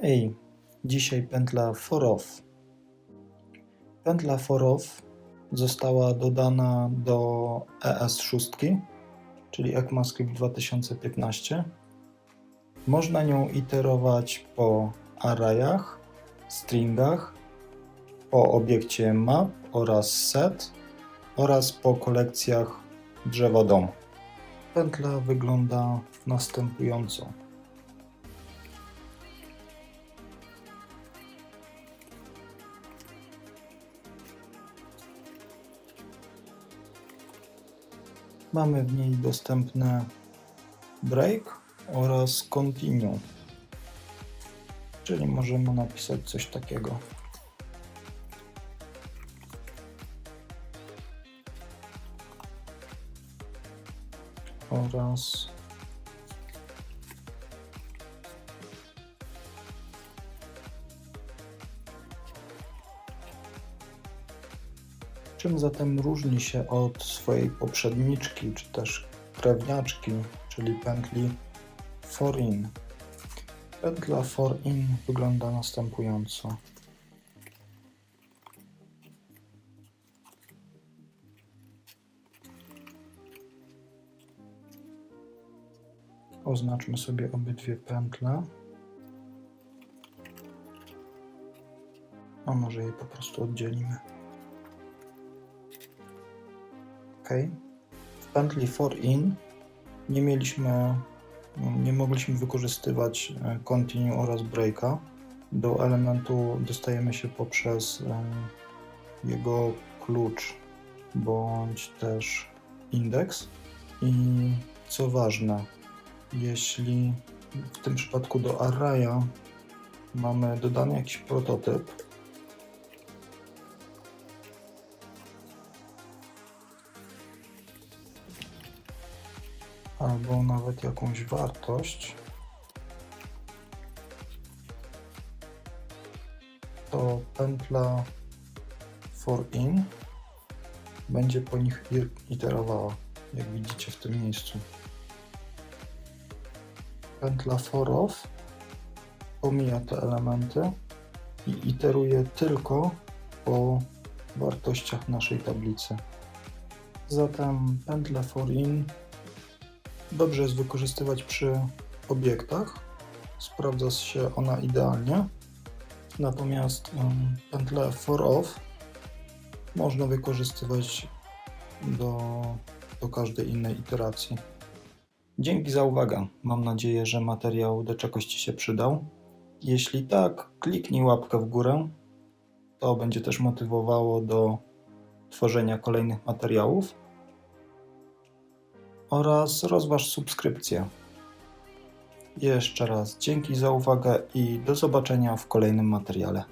Hej, dzisiaj pętla for off. Pętla for off została dodana do ES6, czyli ECMAScript 2015. Można nią iterować po arrayach, stringach, po obiekcie map oraz set oraz po kolekcjach drzewa domu. Pętla wygląda następująco. Mamy w niej dostępne break oraz continue, czyli możemy napisać coś takiego. Oraz Czym zatem różni się od swojej poprzedniczki, czy też krewniaczki, czyli pętli for in? Pętla for in wygląda następująco. Oznaczmy sobie obydwie pętle. A może je po prostu oddzielimy. W pętli for in nie mieliśmy, nie mogliśmy wykorzystywać e, continue oraz breaka. Do elementu dostajemy się poprzez jego klucz bądź też indeks. I co ważne, jeśli w tym przypadku do arraya mamy dodany jakiś prototyp, albo nawet jakąś wartość, to pętla for in będzie po nich iterowała, jak widzicie w tym miejscu. Pętla for off pomija te elementy i iteruje tylko po wartościach naszej tablicy. Zatem pętlę for in dobrze jest wykorzystywać przy obiektach. Sprawdza się ona idealnie. Natomiast um, pętlę for off można wykorzystywać do, do każdej innej iteracji. Dzięki za uwagę. Mam nadzieję, że materiał do czegoś Ci się przydał. Jeśli tak, kliknij łapkę w górę. To będzie też motywowało do tworzenia kolejnych materiałów oraz rozważ subskrypcję. Jeszcze raz dzięki za uwagę i do zobaczenia w kolejnym materiale.